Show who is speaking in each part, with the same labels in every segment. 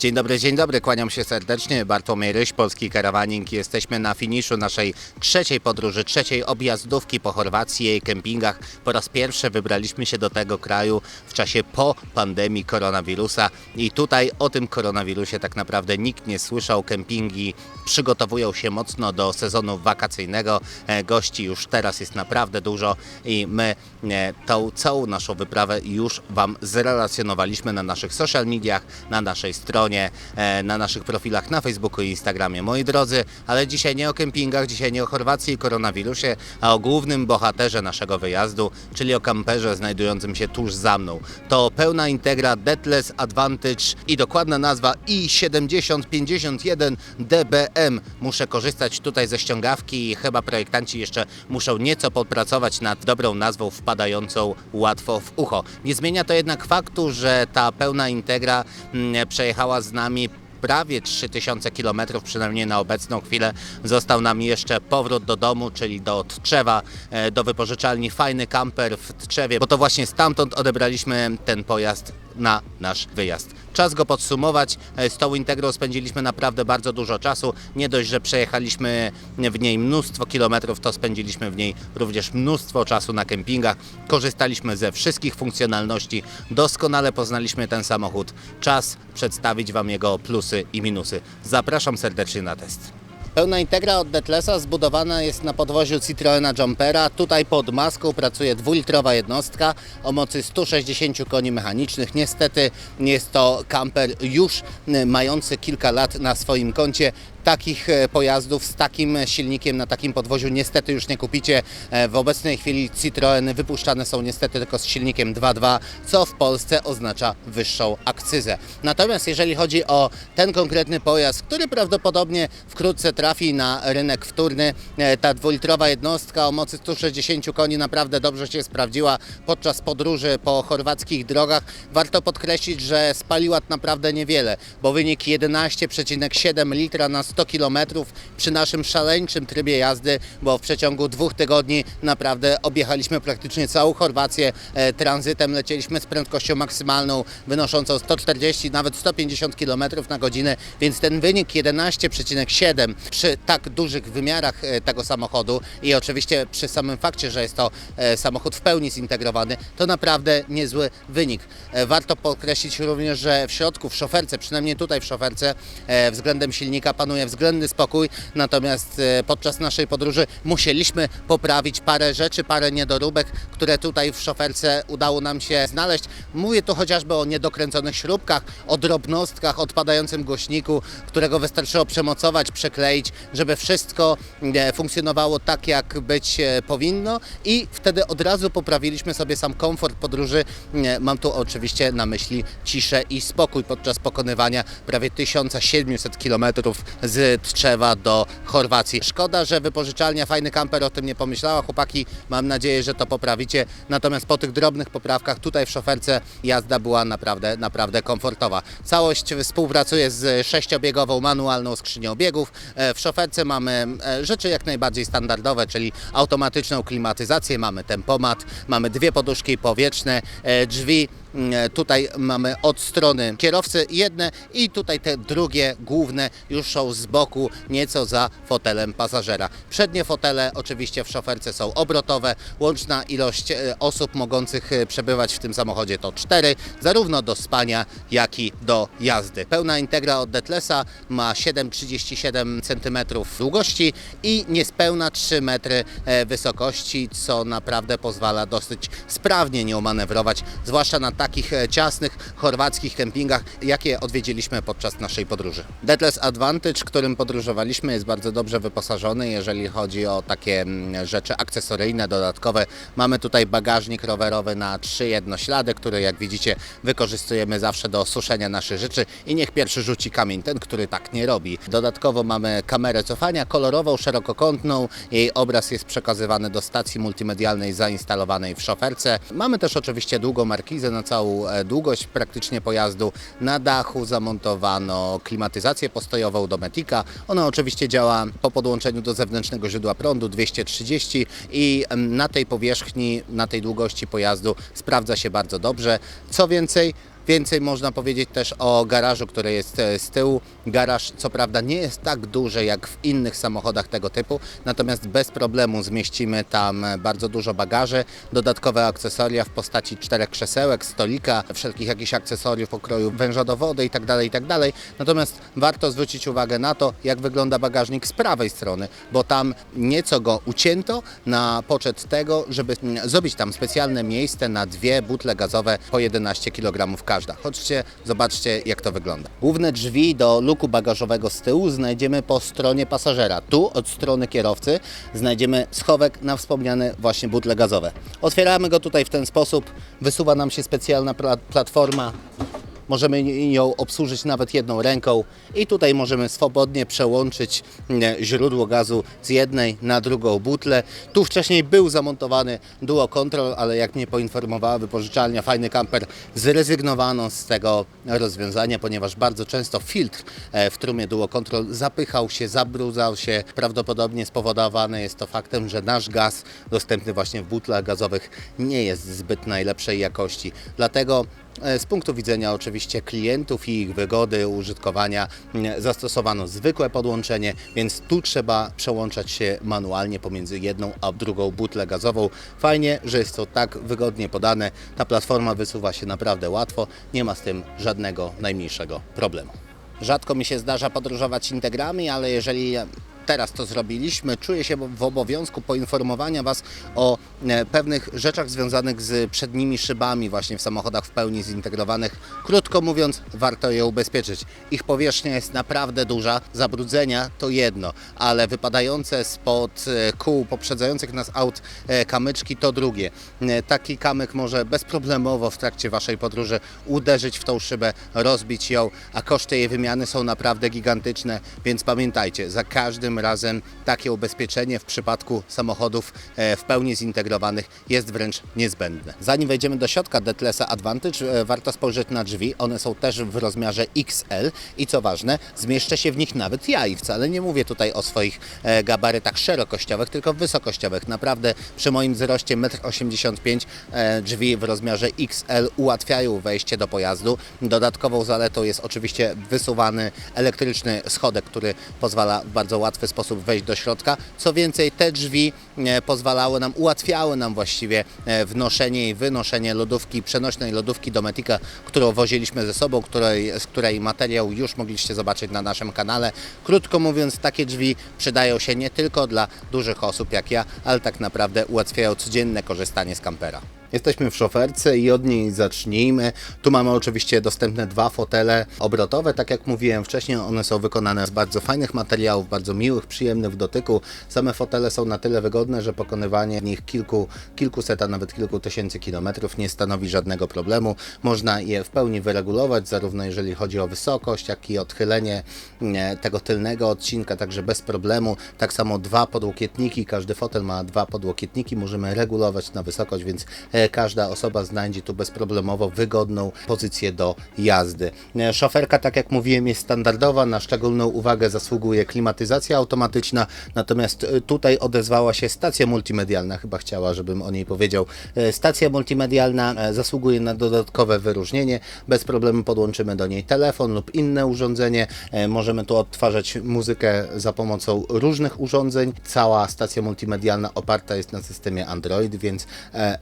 Speaker 1: Dzień dobry, dzień dobry, kłaniam się serdecznie. Bartłomiej Ryś, Polski Karawaning. Jesteśmy na finiszu naszej trzeciej podróży, trzeciej objazdówki po Chorwacji jej kempingach. Po raz pierwszy wybraliśmy się do tego kraju w czasie po pandemii koronawirusa i tutaj o tym koronawirusie tak naprawdę nikt nie słyszał. Kempingi przygotowują się mocno do sezonu wakacyjnego. E, Gości już teraz jest naprawdę dużo i my e, tą całą naszą wyprawę już Wam zrelacjonowaliśmy na naszych social mediach, na naszej stronie, e, na naszych profilach na Facebooku i Instagramie. Moi drodzy, ale dzisiaj nie o kempingach, dzisiaj nie o Chorwacji i koronawirusie, a o głównym bohaterze naszego wyjazdu, czyli o kamperze znajdującym się tuż za mną. To pełna integra Deathless Advantage i dokładna nazwa i7051 DBM. Muszę korzystać tutaj ze ściągawki i chyba projektanci jeszcze muszą nieco popracować nad dobrą nazwą wpadającą łatwo w ucho. Nie zmienia to jednak faktu, że ta pełna integra mm, z nami prawie 3000 km, przynajmniej na obecną chwilę. Został nam jeszcze powrót do domu, czyli do Tczewa, e, do wypożyczalni Fajny Camper w Tczewie, bo to właśnie stamtąd odebraliśmy ten pojazd na nasz wyjazd. Czas go podsumować. E, Z tą integrą spędziliśmy naprawdę bardzo dużo czasu. Nie dość, że przejechaliśmy w niej mnóstwo kilometrów, to spędziliśmy w niej również mnóstwo czasu na kempingach. Korzystaliśmy ze wszystkich funkcjonalności. Doskonale poznaliśmy ten samochód. Czas przedstawić Wam jego plusy i minusy. Zapraszam serdecznie na test. Pełna integra od Detlesa zbudowana jest na podwoziu Citroena Jumpera. Tutaj pod maską pracuje dwulitrowa jednostka o mocy 160 koni mechanicznych. Niestety jest to kamper już mający kilka lat na swoim koncie. Takich e, pojazdów z takim silnikiem na takim podwoziu niestety już nie kupicie. E, W obecnej chwili Citroeny wypuszczane są niestety tylko z silnikiem 2.2, co w Polsce oznacza wyższą akcyzę. Natomiast jeżeli chodzi o ten konkretny pojazd, który prawdopodobnie wkrótce trafi na rynek wtórny, e, ta dwulitrowa jednostka o mocy 160 koni naprawdę dobrze się sprawdziła podczas podróży po chorwackich drogach. Warto podkreślić, że spaliła naprawdę niewiele, bo wynik 11,7 litra na 100 km przy naszym szaleńczym trybie jazdy, bo w przeciągu dwóch tygodni naprawdę objechaliśmy praktycznie całą Chorwację e, tranzytem, lecieliśmy z prędkością maksymalną wynoszącą 140, nawet 150 km na godzinę, więc ten wynik 11,7 przy tak dużych wymiarach e, tego samochodu i oczywiście przy samym fakcie, że jest to e, samochód w pełni zintegrowany, to naprawdę niezły wynik. Warto podkreślić również, że w środku, w szoferce, przynajmniej tutaj w szoferce, względem silnika panuje względny spokój, natomiast e, podczas naszej podróży musieliśmy poprawić parę rzeczy, parę niedoróbek, które tutaj w szoferce udało nam się znaleźć. Mówię tu chociażby o niedokręconych śrubkach, o drobnostkach, odpadającym głośniku, którego wystarczyło przemocować, przekleić, żeby wszystko e, funkcjonowało tak, jak być e, powinno i wtedy od razu poprawiliśmy sobie sam komfort podróży. Mam tu oczywiście na myśli ciszę i spokój podczas pokonywania prawie 1700 km z Tczewa do Chorwacji. Szkoda, że wypożyczalnia Fajny Camper o tym nie pomyślała. Chłopaki, mam nadzieję, że to poprawicie. Natomiast po tych drobnych poprawkach tutaj w szoferce jazda była naprawdę, naprawdę komfortowa. Całość współpracuje z sześciobiegową manualną skrzynią biegów. E, W szoferce mamy e, rzeczy jak najbardziej standardowe, czyli automatyczną klimatyzację, mamy tempomat, mamy dwie poduszki powietrzne, e, drzwi Tutaj mamy od strony kierowcy jedne i tutaj te drugie główne już są z boku nieco za fotelem pasażera. Przednie fotele oczywiście w szoferce są obrotowe. Łączna ilość e, osób mogących e, przebywać w tym samochodzie to cztery, zarówno do spania, jak i do jazdy. Pełna integra od Detlesa ma 7,37 cm długości i niespełna 3 metry e, wysokości, co naprawdę pozwala dosyć sprawnie nią manewrować, zwłaszcza na takich e, ciasnych chorwackich kempingach, jakie odwiedziliśmy podczas naszej podróży. Deathless Advantage, którym podróżowaliśmy, jest bardzo dobrze wyposażony, jeżeli chodzi o takie mm, rzeczy akcesoryjne, dodatkowe. Mamy tutaj bagażnik rowerowy na trzy jednoślady, który jak widzicie wykorzystujemy zawsze do suszenia naszych rzeczy i niech pierwszy rzuci kamień ten, który tak nie robi. Dodatkowo mamy kamerę cofania kolorową, szerokokątną. Jej obraz jest przekazywany do stacji multimedialnej zainstalowanej w szoferce. Mamy też oczywiście długą markizę na całą e, długość praktycznie pojazdu. Na dachu zamontowano klimatyzację postojową do Metika. Ona oczywiście działa po podłączeniu do zewnętrznego źródła prądu 230 i na tej powierzchni, na tej długości pojazdu sprawdza się bardzo dobrze. Co więcej, Więcej można powiedzieć też o garażu, który jest e, z tyłu. Garaż co prawda nie jest tak duży jak w innych samochodach tego typu, natomiast bez problemu zmieścimy tam e, bardzo dużo bagaży, dodatkowe akcesoria w postaci czterech krzesełek, stolika, wszelkich jakichś akcesoriów pokroju węża do wody itd., itd. Natomiast warto zwrócić uwagę na to, jak wygląda bagażnik z prawej strony, bo tam nieco go ucięto na poczet tego, żeby mm, zrobić tam specjalne miejsce na dwie butle gazowe po 11 kg każda. Chodźcie, zobaczcie jak to wygląda. Główne drzwi do luku bagażowego z tyłu znajdziemy po stronie pasażera. Tu od strony kierowcy znajdziemy schowek na wspomniane właśnie butle gazowe. Otwieramy go tutaj w ten sposób, wysuwa nam się specjalna pla- platforma Możemy ją obsłużyć nawet jedną ręką i tutaj możemy swobodnie przełączyć mm, źródło gazu z jednej na drugą butlę. Tu wcześniej był zamontowany Duo Control, ale jak mnie poinformowała wypożyczalnia Fajny Camper, zrezygnowano z tego rozwiązania, ponieważ bardzo często filtr e, w trumie Duo Control zapychał się, zabrudzał się. Prawdopodobnie spowodowane jest to faktem, że nasz gaz dostępny właśnie w butlach gazowych nie jest zbyt najlepszej jakości. Dlatego Z punktu widzenia oczywiście klientów i ich wygody użytkowania zastosowano zwykłe podłączenie, więc tu trzeba przełączać się manualnie pomiędzy jedną a drugą butlę gazową. Fajnie, że jest to tak wygodnie podane. Ta platforma wysuwa się naprawdę łatwo, nie ma z tym żadnego najmniejszego problemu. Rzadko mi się zdarza podróżować integrami, ale jeżeli teraz to zrobiliśmy, czuję się w obowiązku poinformowania Was o e, pewnych rzeczach związanych z przednimi szybami właśnie w samochodach w pełni zintegrowanych. Krótko mówiąc, warto je ubezpieczyć. Ich powierzchnia jest naprawdę duża, zabrudzenia to jedno, ale wypadające spod e, kół poprzedzających nas aut e, kamyczki to drugie. Taki kamyk może bezproblemowo w trakcie Waszej podróży uderzyć w tą szybę, rozbić ją, a koszty jej wymiany są naprawdę gigantyczne, więc pamiętajcie, za każdym razem takie ubezpieczenie w przypadku samochodów e, w pełni zintegrowanych jest wręcz niezbędne. Zanim wejdziemy do środka Detlesa Advantage, e, warto spojrzeć na drzwi. One są też w rozmiarze XL i co ważne, zmieszczę się w nich nawet ja i wcale nie mówię tutaj o swoich e, gabarytach szerokościowych, tylko wysokościowych. Naprawdę przy moim wzroście 1,85 m drzwi w rozmiarze XL ułatwiają wejście do pojazdu. Dodatkową zaletą jest oczywiście wysuwany elektryczny schodek, który pozwala bardzo łatwy sposób wejść do środka. Co więcej, te drzwi e, pozwalały nam, ułatwiały nam właściwie e, wnoszenie i wynoszenie lodówki, przenośnej lodówki Dometica, którą woziliśmy ze sobą, której, z której materiał już mogliście zobaczyć na naszym kanale. Krótko mówiąc, takie drzwi przydają się nie tylko dla dużych osób jak ja, ale tak naprawdę ułatwiają codzienne korzystanie z kampera. Jesteśmy w szoferce i od niej zacznijmy. Tu mamy oczywiście dostępne dwa fotele obrotowe. Tak jak mówiłem wcześniej, one są wykonane z bardzo fajnych materiałów, bardzo miłych, przyjemnych w dotyku. Same fotele są na tyle wygodne, że pokonywanie w nich kilku, kilkuset, a nawet kilku tysięcy kilometrów nie stanowi żadnego problemu. Można je w pełni wyregulować, zarówno jeżeli chodzi o wysokość, jak i odchylenie tego tylnego odcinka, także bez problemu. Tak samo dwa podłokietniki, każdy fotel ma dwa podłokietniki, możemy regulować na wysokość, więc e, każda osoba znajdzie tu bezproblemowo wygodną pozycję do jazdy. E, Szoferka, tak jak mówiłem, jest standardowa, na szczególną uwagę zasługuje klimatyzacja automatyczna, natomiast e, tutaj odezwała się stacja multimedialna, chyba chciała, żebym o niej powiedział. E, Stacja multimedialna e, zasługuje na dodatkowe wyróżnienie, bez problemu podłączymy do niej telefon lub inne urządzenie, E, możemy tu odtwarzać muzykę za pomocą różnych urządzeń. Cała stacja multimedialna oparta jest na systemie Android, więc e,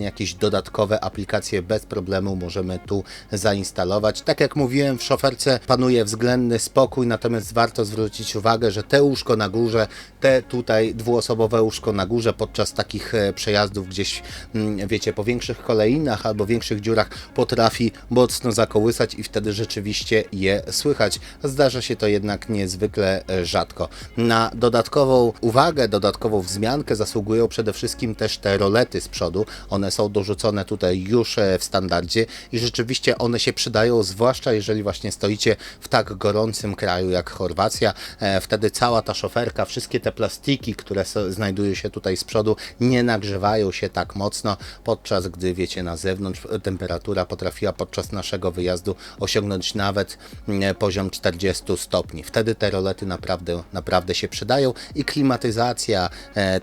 Speaker 1: ewentualnie jakieś dodatkowe aplikacje bez problemu możemy tu zainstalować. Tak jak mówiłem, w szoferce panuje względny spokój, natomiast warto zwrócić uwagę, że te łóżko na górze, te tutaj dwuosobowe łóżko na górze podczas takich e, przejazdów gdzieś, mm, wiecie, po większych kolejnach albo większych dziurach potrafi mocno zakołysać i wtedy rzeczywiście je słychać. Zdarza się to jednak niezwykle e, rzadko. Na dodatkową uwagę, dodatkową wzmiankę zasługują przede wszystkim też te rolety z przodu. One są dorzucone tutaj już e, w standardzie i rzeczywiście one się przydają, zwłaszcza jeżeli właśnie stoicie w tak gorącym kraju jak Chorwacja. E, Wtedy cała ta szoferka, wszystkie te plastiki, które znajdują się tutaj z przodu, nie nagrzewają się tak mocno, podczas gdy wiecie na zewnątrz e, temperatura potrafiła podczas naszego wyjazdu osiągnąć nawet mm, poziom 40 stopni. Wtedy te rolety naprawdę, naprawdę się przydają i klimatyzacja,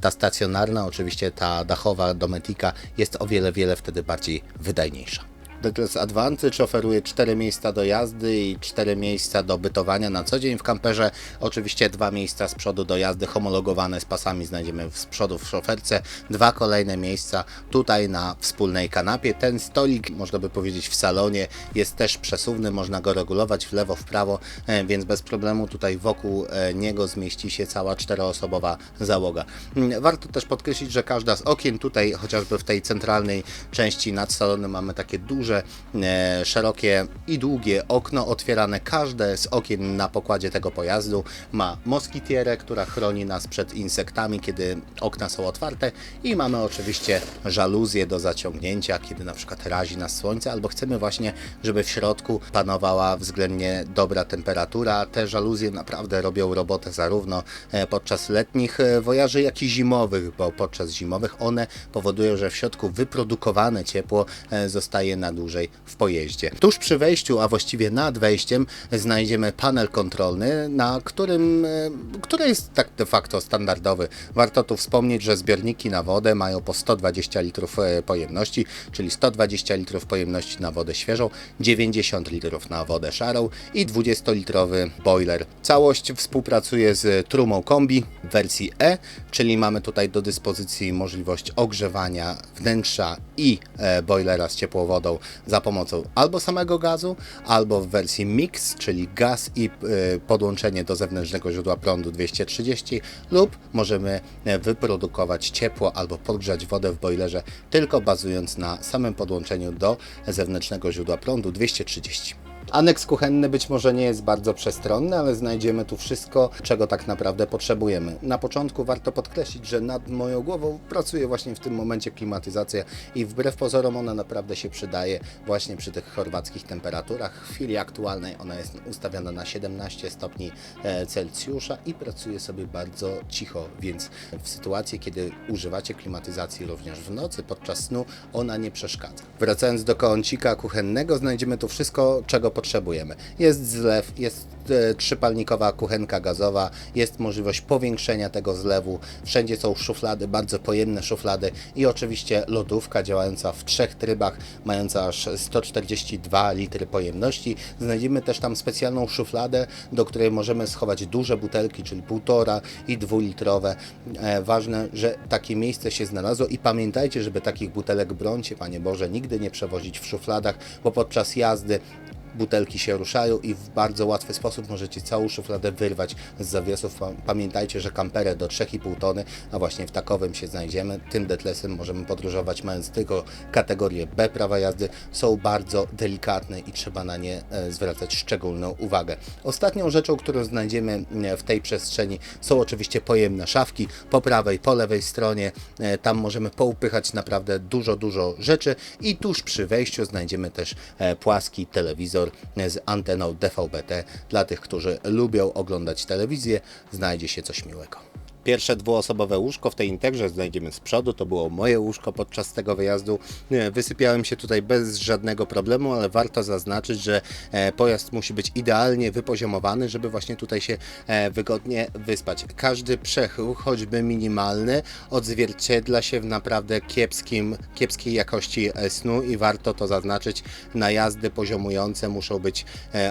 Speaker 1: ta stacjonarna, oczywiście ta dachowa Dometica jest o wiele, wiele wtedy bardziej wydajniejsza. Detels Advantage oferuje 4 miejsca do jazdy i 4 miejsca do bytowania na co dzień w kamperze. Oczywiście dwa miejsca z przodu do jazdy homologowane z pasami znajdziemy z przodu w szoferce. Dwa kolejne miejsca tutaj na wspólnej kanapie. Ten stolik, można by powiedzieć w salonie, jest też przesuwny, można go regulować w lewo, w prawo, e, więc bez problemu tutaj wokół e, niego zmieści się cała czteroosobowa załoga. Mm, Warto też podkreślić, że każda z okien tutaj, chociażby w tej centralnej części nad salonem mamy takie duże, e, szerokie i długie okno otwierane. Każde z okien na pokładzie tego pojazdu ma moskitierę, która chroni nas przed insektami, kiedy okna są otwarte i mamy oczywiście żaluzję do zaciągnięcia, kiedy na przykład razi nas słońce albo chcemy właśnie, żeby w środku panowała względnie dobra temperatura. Te żaluzje naprawdę robią robotę zarówno e, podczas letnich e, wojaży, jak i zimowych, bo podczas zimowych one powodują, że w środku wyprodukowane ciepło zostaje na dłużej w pojeździe. Tuż przy wejściu, a właściwie nad wejściem znajdziemy panel kontrolny, na którym, e, który jest tak de facto standardowy. Warto tu wspomnieć, że zbiorniki na wodę mają po 120 litrów e, pojemności, czyli 120 litrów pojemności na wodę świeżą, 90 litrów na wodę szarą i 20-litrowy boiler. Całość współpracuje z trumą kombi wersji E, czyli mamy tutaj do dyspozycji możliwość ogrzewania wnętrza i e, boilera z ciepłą wodą za pomocą albo samego gazu, albo w wersji mix, czyli gaz i e, podłączenie do zewnętrznego źródła prądu 230 lub możemy e, wyprodukować ciepło albo podgrzać wodę w boilerze tylko bazując na samym podłączeniu do zewnętrznego źródła prądu 230. Aneks kuchenny być może nie jest bardzo przestronny, ale znajdziemy tu wszystko, czego tak naprawdę potrzebujemy. Na początku warto podkreślić, że nad moją głową pracuje właśnie w tym momencie klimatyzacja i wbrew pozorom ona naprawdę się przydaje właśnie przy tych chorwackich temperaturach. W chwili aktualnej ona jest ustawiona na 17 stopni e, Celsjusza i pracuje sobie bardzo cicho, więc w sytuacji, kiedy używacie klimatyzacji również w nocy, podczas snu, ona nie przeszkadza. Wracając do kącika kuchennego, znajdziemy tu wszystko, czego potrzebujemy. Jest zlew, jest e, trzypalnikowa kuchenka gazowa, jest możliwość powiększenia tego zlewu, wszędzie są szuflady, bardzo pojemne szuflady i oczywiście lodówka działająca w trzech trybach, mająca aż 142 litry pojemności. Znajdziemy też tam specjalną szufladę, do której możemy schować duże butelki, czyli półtora i dwulitrowe. E, ważne, że takie miejsce się znalazło i pamiętajcie, żeby takich butelek brońcie, Panie Boże, nigdy nie przewozić w szufladach, bo podczas jazdy butelki się ruszają i w bardzo łatwy sposób możecie całą szufladę wyrwać z zawiesów. Pa- Pamiętajcie, że kampery do 3,5 tony, a właśnie w takowym się znajdziemy. Tym detlesem możemy podróżować mając tylko kategorię B prawa jazdy. Są bardzo delikatne i trzeba na nie e, zwracać szczególną uwagę. Ostatnią rzeczą, którą znajdziemy e, w tej przestrzeni są oczywiście pojemne szafki po prawej, po lewej stronie. E, Tam możemy poupychać naprawdę dużo, dużo rzeczy i tuż przy wejściu znajdziemy też płaski telewizor z anteną DVB-T. Dla tych, którzy lubią oglądać telewizję, znajdzie się coś miłego. Pierwsze dwuosobowe łóżko w tej integrze znajdziemy z przodu. To było moje łóżko podczas tego wyjazdu. Wysypiałem się tutaj bez żadnego problemu, ale warto zaznaczyć, że e, pojazd musi być idealnie wypoziomowany, żeby właśnie tutaj się e, wygodnie wyspać. Każdy przechył, choćby minimalny, odzwierciedla się w naprawdę kiepskim, kiepskiej jakości e, snu i warto to zaznaczyć. Najazdy poziomujące muszą być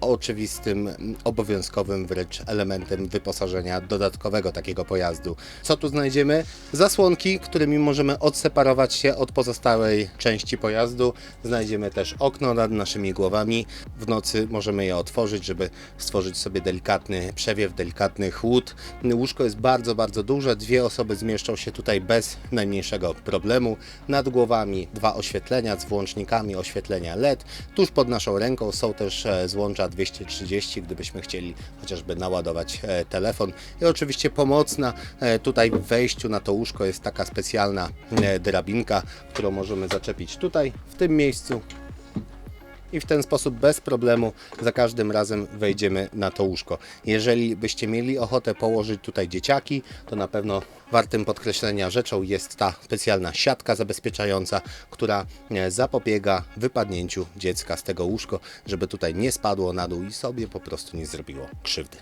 Speaker 1: oczywistym, obowiązkowym wręcz elementem wyposażenia dodatkowego takiego pojazdu. Co tu znajdziemy? Zasłonki, którymi możemy odseparować się od pozostałej części pojazdu. Znajdziemy też okno nad naszymi głowami. W nocy możemy je otworzyć, żeby stworzyć sobie delikatny przewiew, delikatny chłód. Łóżko jest bardzo, bardzo duże. Dwie osoby zmieszczą się tutaj bez najmniejszego problemu. Nad głowami dwa oświetlenia z włącznikami oświetlenia LED. Tuż pod naszą ręką są też e, złącza 230, gdybyśmy chcieli chociażby naładować e, telefon. I oczywiście pomocna tutaj w wejściu na to łóżko jest taka specjalna e, drabinka, którą możemy zaczepić tutaj, w tym miejscu i w ten sposób bez problemu za każdym razem wejdziemy na to łóżko. Jeżeli byście mieli ochotę położyć tutaj dzieciaki, to na pewno wartym podkreślenia rzeczą jest ta specjalna siatka zabezpieczająca, która e, zapobiega wypadnięciu dziecka z tego łóżko, żeby tutaj nie spadło na dół i sobie po prostu nie zrobiło krzywdy.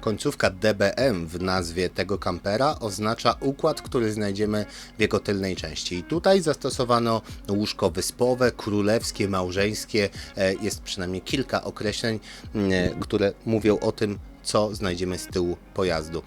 Speaker 1: Końcówka DBM w nazwie tego kampera oznacza układ, który znajdziemy w jego tylnej części. I tutaj zastosowano łóżko wyspowe, królewskie, małżeńskie. E, Jest przynajmniej kilka określeń, które mówią o tym, co znajdziemy z tyłu pojazdu.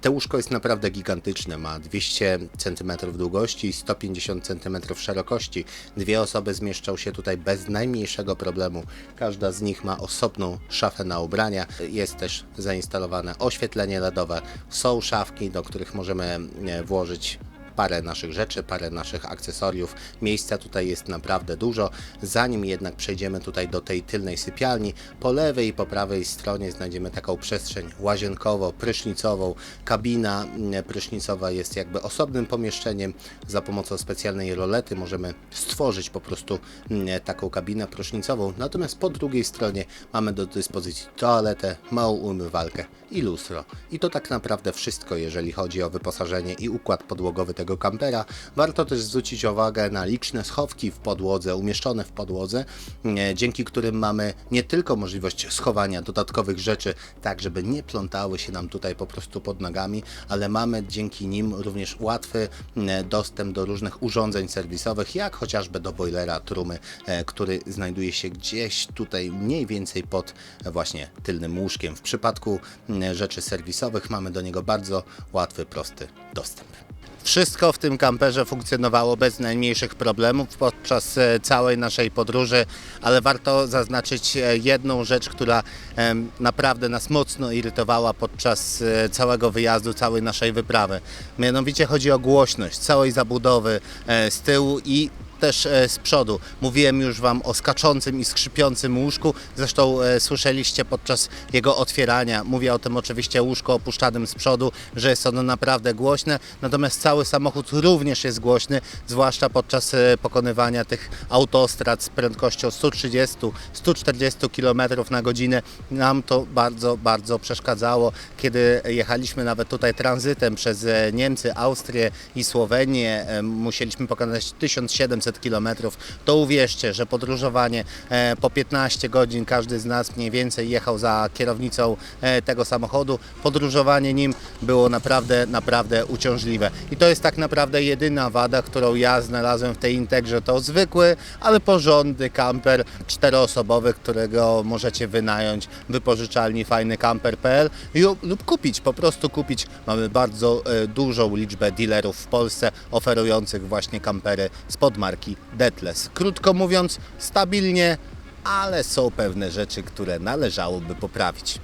Speaker 1: To łóżko jest naprawdę gigantyczne, ma 200 cm długości i 150 cm szerokości. Dwie osoby zmieszczą się tutaj bez najmniejszego problemu. Każda z nich ma osobną szafę na ubrania. Jest też zainstalowane oświetlenie LEDowe. Są szafki, do których możemy e, włożyć parę naszych rzeczy, parę naszych akcesoriów. Miejsca tutaj jest naprawdę dużo. Zanim jednak przejdziemy tutaj do tej tylnej sypialni, po lewej i po prawej stronie znajdziemy taką przestrzeń łazienkowo-prysznicową. Kabina mm, prysznicowa jest jakby osobnym pomieszczeniem. Za pomocą specjalnej rolety możemy stworzyć po prostu mm, taką kabinę prysznicową. Natomiast po drugiej stronie mamy do dyspozycji toaletę, małą umywalkę i lustro. I to tak naprawdę wszystko, jeżeli chodzi o wyposażenie i układ podłogowy tego kampera. Warto też zwrócić uwagę na liczne schowki w podłodze, umieszczone w podłodze, e, dzięki którym mamy nie tylko możliwość schowania dodatkowych rzeczy, tak żeby nie plątały się nam tutaj po prostu pod nogami, ale mamy dzięki nim również łatwy e, dostęp do różnych urządzeń serwisowych, jak chociażby do boilera trumy, e, który znajduje się gdzieś tutaj mniej więcej pod właśnie tylnym łóżkiem. W przypadku rzeczy serwisowych mamy do niego bardzo łatwy, prosty dostęp. Wszystko w tym kamperze funkcjonowało bez najmniejszych problemów podczas e, całej naszej podróży, ale warto zaznaczyć e, jedną rzecz, która naprawdę nas mocno irytowała podczas e, całego wyjazdu, całej naszej wyprawy. Mianowicie chodzi o głośność całej zabudowy z tyłu i też e, z przodu. Mówiłem już Wam o skaczącym i skrzypiącym łóżku, zresztą e, słyszeliście podczas jego otwierania. Mówię o tym oczywiście łóżko opuszczanym z przodu, że jest ono naprawdę głośne, natomiast cały samochód również jest głośny, zwłaszcza podczas e, pokonywania tych autostrad z prędkością 130-140 km na godzinę. Nam to bardzo, bardzo przeszkadzało, kiedy jechaliśmy nawet tutaj tranzytem przez Niemcy, Austrię i Słowenię. Musieliśmy pokonać 1700 km. To uwierzcie, że podróżowanie e, po 15 godzin każdy z nas mniej więcej jechał za kierownicą e, tego samochodu. Podróżowanie nim było naprawdę, naprawdę uciążliwe. I to jest tak naprawdę jedyna wada, którą ja znalazłem w tej Integrze. To zwykły, ale porządny kamper czteroosobowy, którego możecie wynająć wypożyczalni fajnykamper.pl lub, kupić, po prostu kupić. Mamy bardzo e, dużą liczbę dealerów w Polsce oferujących właśnie kampery spod marki Deathless. Krótko mówiąc, stabilnie, ale są pewne rzeczy, które należałoby poprawić.